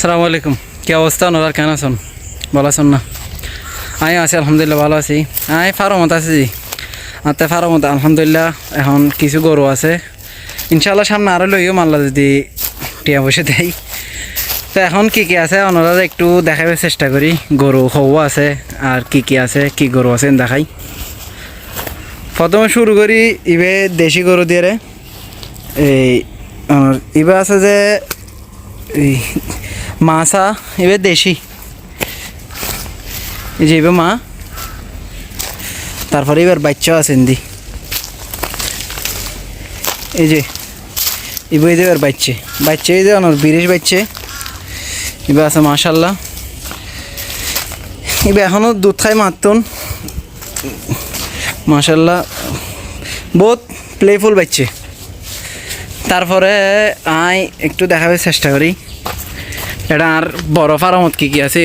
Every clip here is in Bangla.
সালামু আলাইকুম। কি অবস্থা? ওনার কেন আছেন? ভালো আছেন না? আমি আছি, আলহামদুলিল্লাহ, ভালো আছি। আমি ফার্মত আছি জি। আতে ফার্মত আলহামদুলিল্লাহ, এখন কিছু গরু আছে। ইনশাল্লাহ সামনে আরও লইও, মাল্লা যদি টিয়া বসে দেয় তো এখন কি কি আছে? ওনারা একটু দেখাবার চেষ্টা করি। গরু হৌ আছে, আর কি কি আছে, কি গরু আছে দেখাই। প্রথমে শুরু করি ইবে দেশি গরু দিয়ে। এই ইবে আছে যে, এই মাছা এবার দেশি। এই যে এবার মা। তারপরে এবার বাচ্চা আছে দি এই যে, এবার এই এবার বাচ্চে। বাচ্চা এই যে বিরিশ বাচ্চে। এবার আছে মাশাল্লাহ। এবার এখনও দুধ খাই মারতন মাশাল্লাহ। বহুত প্লেফুল বাচ্চে। তারপরে আই একটু দেখাবার চেষ্টা করি। এটা আর বড় ফার্মত কি কি আছে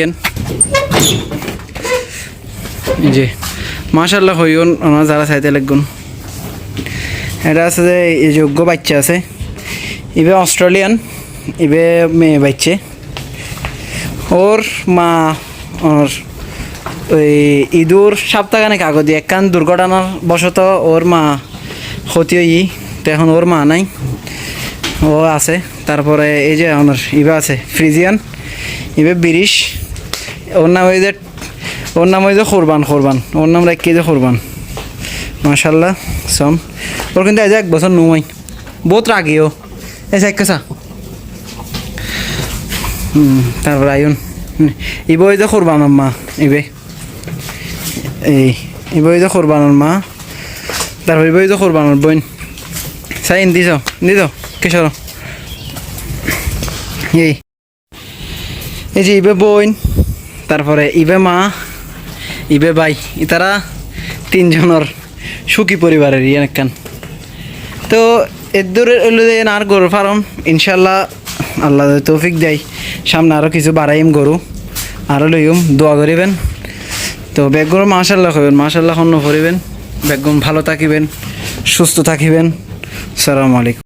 যে মাশাল্লাহ হইন ওনার যারা চাইতে লাগুন এটা আছে যে যোগ্য বাচ্চা আছে। ইবে অস্ট্রেলিয়ান, ইবে মেয়ে বাচ্চে। ওর মা, ওর ওই ইঁদুর সপ্তাহখানেক আগে দিয়ে একখান দুর্ঘটনার বশত ওর মা ক্ষতি হই তো এখন ওর মা নাই। ও আছে। তারপরে এই যে আমার ইবে আছে, ফ্রিজিয়ান। ইবে বিরিশ। ওর নাম ওই যে ওর নাম ওই যে কোরবান কোরবান ওর নাম রাখি যে কোরবান মাশাল্লাহ সম। ওর কিন্তু এই যে এক বছর নুমাই। বহুত রাগিও এই এক কেসা তারপরে আইন ইবে ওই যে কোরবান মা ইবে এই ইবে ওই যে কোরবানোর মা। তারপর ইবে ওই যে কোরবানোর বোন। সাইন দিছ দিছ কিশোর এই। এই যে ইবে বোন, তারপরে ইবে মা, ইবে ভাই, ইতারা তিনজনের সুখী পরিবারের ইয়ে একখান তো এদূর এলো যে আর গরু ফার্ম ইনশাল্লাহ আল্লাহ তৌফিক দেয়, সামনে আরও কিছু বাড়াইম গরু আরও লইম, দোয়া করিবেন। তো বেগুন মাশাল্লাহ হইবেন মাশাল্লাহ অন্য করিবেন বেগুন ভালো থাকিবেন, সুস্থ থাকিবেন। সালামু আলাইকুম।